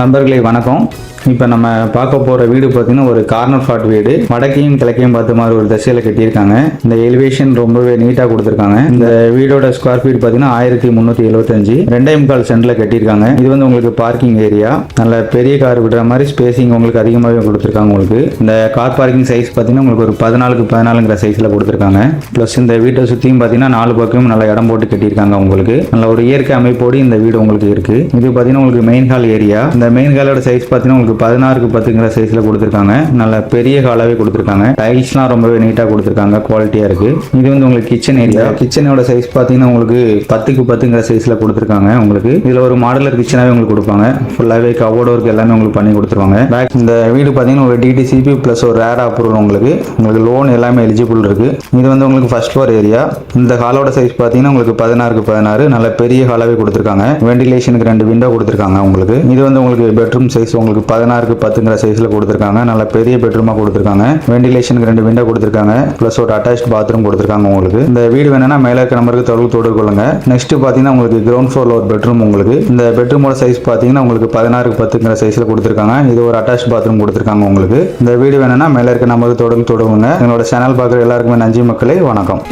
நண்பர்களே வணக்கம். இப்போ நம்ம பார்க்க போகிற வீடு பார்த்தீங்கன்னா ஒரு கார்னர் ஃபாட் வீடு. வடக்கையும் கிழக்கையும் பார்த்த மாதிரி ஒரு திசையில் கட்டியிருக்காங்க. இந்த எலிவேஷன் ரொம்பவே நீட்டாக கொடுத்துருக்காங்க. இந்த வீடோட ஸ்கொயர் ஃபீட் பார்த்தீங்கன்னா ஆயிரத்தி முந்நூற்றி எழுபத்தஞ்சு ரெண்டே முக்கால் சென்டில் கட்டியிருக்காங்க. இது வந்து உங்களுக்கு பார்க்கிங் ஏரியா நல்ல பெரிய கார் விடுற மாதிரி ஸ்பேசிங் உங்களுக்கு அதிகமாகவே கொடுத்துருக்காங்க உங்களுக்கு. இந்த கார் பார்க்கிங் சைஸ் பார்த்தீங்கன்னா உங்களுக்கு ஒரு பதினாலுக்கு பதினாலுங்கிற சைஸில் கொடுத்துருக்காங்க. ப்ளஸ் இந்த வீட்டை சுற்றியும் பார்த்தீங்கன்னா நாலு பக்கமும் நல்ல இடம் போட்டு கட்டியிருக்காங்க உங்களுக்கு. நல்ல ஒரு இயற்கை அமைப்போடு இந்த வீடு உங்களுக்கு இருக்குது இது பார்த்தீங்கன்னா உங்களுக்கு மெயின் ஹால் ஏரியா இந்த மெயின் ஹாலோட சைஸ் பார்த்தீங்கன்னா உங்களுக்கு பதினாறுக்கு பத்துங்கிற சைஸில் கொடுத்துருக்காங்க. நல்ல பெரிய ஹாலாகவே கொடுத்துருக்காங்க. டைல்ஸ்லாம் ரொம்பவே நீட்டாக கொடுத்துருக்காங்க. குவாலிட்டியாக இருக்கு. இது வந்து உங்களுக்கு கிச்சன் ஏரியா கிச்சனோட சைஸ் பார்த்தீங்கன்னா உங்களுக்கு பத்துக்கு பத்துங்கிற சைஸில் கொடுத்துருக்காங்க உங்களுக்கு. இதில் ஒரு மாடலர் கிச்சனாகவே உங்களுக்கு கொடுப்பாங்க. ஃபுல்லாகவே கவோர்டு ஒர்க் எல்லாமே உங்களுக்கு பண்ணி கொடுத்துருவாங்க. பேக் இந்த வீடு பார்த்தீங்கன்னா ஒரு டிடிசிபி ப்ளஸ் ஒரு ரேர் அப்ரூவல் உங்களுக்கு. உங்களுக்கு லோன் எல்லாமே எலிஜிபிள் இருக்கு. இது வந்து உங்களுக்கு ஃபர்ஸ்ட் ஃப்ளோர் ஏரியா இந்த ஹாலோட சைஸ் பார்த்தீங்கன்னா உங்களுக்கு பதினாறுக்கு பதினாறு. நல்ல பெரிய ஹாலாகவே கொடுத்துருக்காங்க. வெண்டிலேஷனுக்கு ரெண்டு விண்டோ கொடுத்துருக்காங்க உங்களுக்கு. இது வந்து உங்களுக்கு பெட்ரூம் சைஸ் உங்களுக்கு பதினாறுக்கு பத்துங்கிற சைஸில் கொடுத்துருக்காங்க. நல்ல பெரிய பெட்ரூமாக கொடுத்துருக்காங்க. வெண்டிலேஷனுக்கு ரெண்டு விண்டோ கொடுத்துருக்காங்க. ப்ளஸ் ஒரு அட்டாச் பாத்ரூம் கொடுத்துருக்காங்க உங்களுக்கு. இந்த வீடு வேணும்னா மேலே இருக்க நம்பருக்கு தொடர்பு தொடர்பு கொள்ளுங்க. நெக்ஸ்ட் பார்த்தீங்கன்னா உங்களுக்கு கிரவுண்ட் ஃப்ளோரில் ஒரு பெட்ரூம் உங்களுக்கு. இந்த பெட்ரூமோட சைஸ் பார்த்தீங்கன்னா உங்களுக்கு பதினாறுக்கு பத்துங்கிற சைஸில் கொடுத்துருக்காங்க. இது ஒரு அட்டாச் பாத்ரூம் கொடுத்துருக்காங்க உங்களுக்கு. இந்த வீடு வேணும்னா மேலே இருக்க நம்பருக்கு தொடர்பு தொடங்குங்க எங்களோட சேனல் பார்க்குற எல்லாருக்குமே நன்றி மக்களே. வணக்கம்.